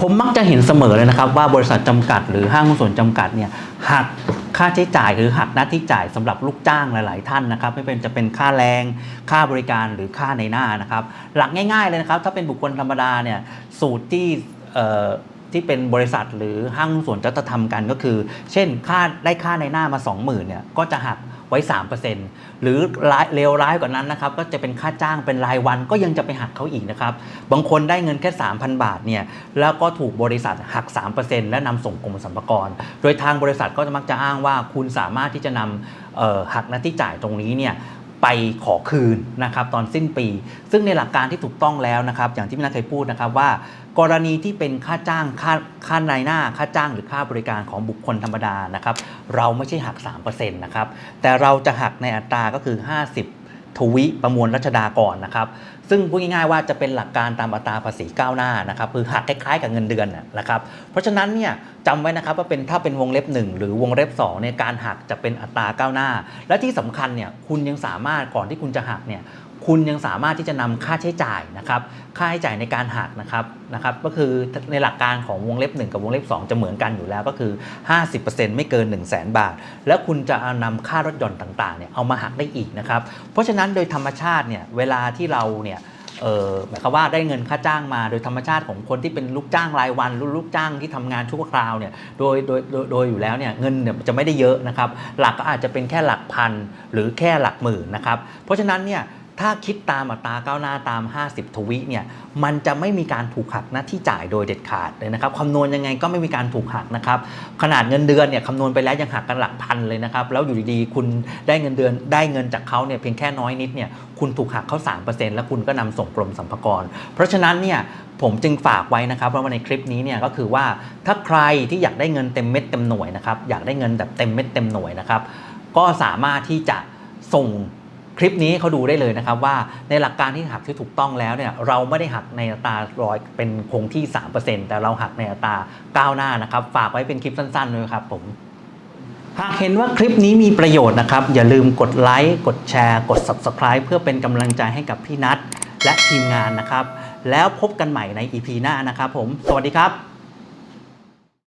ผมมักจะเห็นเสมอเลยนะครับว่าบริษัทจำกัดหรือห้างหุ้นส่วนจำกัดเนี่ยหักค่าใช้จ่ายหรือหักหน้าที่จ่ายสำหรับลูกจ้างหลาย ๆ ท่านนะครับไม่เป็นจะเป็นค่าแรง ค่าบริการหรือค่าในหน้านะครับ หลักง่าย ๆ เลยนะครับ ถ้าเป็นบุคคลธรรมดาเนี่ยสูตรที่ ที่เป็นบริษัทหรือห้างหุ้นส่วนจะทำกันก็คือ เช่นค่าได้ค่าในหน้ามา 20,000เนี่ยก็จะหักไว้ 3%หรือรายเลวร้ายกว่านั้นนะครับ ก็จะเป็นค่าจ้างเป็นรายวันก็ยังจะไปหักเขาอีกนะครับ บางคนได้เงินแค่ 3,000 บาทเนี่ยแล้วก็ถูกบริษัทหัก 3%และนำส่งกรมสรรพากร โดยทางบริษัทก็จะมักจะอ้างว่าคุณสามารถที่จะนำหักหน้าที่จ่ายตรงนี้เนี่ย ไปขอคืนนะครับตอนสิ้นปี ซึ่งในหลักการที่ถูกต้องแล้วนะครับ อย่างที่พี่นัทเคยพูดนะครับว่ากรณีที่เป็นค่าจ้างค่าค่านายหน้าค่าจ้างหรือค่าบริการของบุคคลธรรมดานะครับ เราไม่ใช่หัก 3%นะครับแต่เราจะหักในอัตราก็คือ 50 ทวิประมวลรัชดาก่อนนะครับ ซึ่งพูดง่ายๆว่าจะเป็นหลักการตามอัตราภาษีก้าวหน้านะครับคือหักคล้ายๆกับเงินเดือนนะนะครับ เพราะฉะนั้นเนี่ย จำไว้นะครับว่าเป็นถ้าเป็นวงเล็บ 1 หรือวงเล็บ2เนี่ยการหักจะเป็นอัตราก้าวหน้า และที่สำคัญเนี่ยคุณยังสามารถก่อนที่คุณจะหักเนี่ยคุณยังสามารถที่จะนำค่าใช้จ่ายนะครับค่าใช้จ่ายในการหักนะครับนะครับก็คือในหลักการของวงเล็บ 1 กับวงเล็บ 2 จะเหมือนกันอยู่แล้วก็คือ 50%ไม่เกิน 1 0 0 0 0แบาท แล้วคุณจะเอานำค่ารถยนต์ต่างๆเนี่ยเอามาหักได้อีกนะครับเพราะฉะนั้นโดยธรรมชาติเนี่ยเวลาที่เราเนี่ย หมายความว่าได้เงินค่าจ้างมา โดยธรรมชาติของคนที่เป็นลูกจ้างรายวันหรือลูกจ้างที่ทำงานชั่วคราวเนี่ยโดยโดยโดยโดยอยู่แล้วเนี่ยเงินเนี่ยจะไม่ได้เยอะนะครับหลักก็อาจจะเป็นแค่หลักพันหรือแค่หลักหมื่นนะครับเพราะฉะนั้นเนี่ย ถ้าคิดตามอัตราก้าวหน้าตาม 50 ทวิเนี่ยมันจะไม่มีการถูกหักหน้าที่จ่ายโดยเด็ดขาดเลยนะครับคำนวณยังไงก็ไม่มีการถูกหักนะครับขนาดเงินเดือนเนี่ยคำนวณไปแล้วยังหักกันหลักพันเลยนะครับแล้วอยู่ดีๆ คุณได้เงินเดือนได้เงินจากเขาเนี่ยเพียงแค่น้อยนิดเนี่ยคุณถูกหักเขา3%แล้วคุณก็นำส่งกรมสรรพากร เพราะฉะนั้นเนี่ยผมจึงฝากไว้นะครับว่าในคลิปนี้เนี่ยก็คือว่าถ้าใครที่อยากได้เงินเต็มเม็ดเต็มหน่วยนะครับอยากได้เงินแบบเต็มเม็ดเต็มหน่วยนะครับก็สามารถที่จะส่ง คลิปนี้เขาดูได้เลยนะครับว่าในหลักการที่หักที่ถูกต้องแล้วเนี่ยเราไม่ได้หักในอัตราร้อยเป็นคงที่ 3%แต่เราหักในอัตราก้าวหน้านะครับ ฝากไว้เป็นคลิปสั้นๆเลยครับผมหากเห็นว่าคลิปนี้มีประโยชน์นะครับ อย่าลืมกดไลค์ กดแชร์ กด Subscribe เพื่อเป็นกำลังใจให้กับพี่นัทและทีมงานนะครับ แล้วพบกันใหม่ใน EP หน้านะครับผม สวัสดีครับ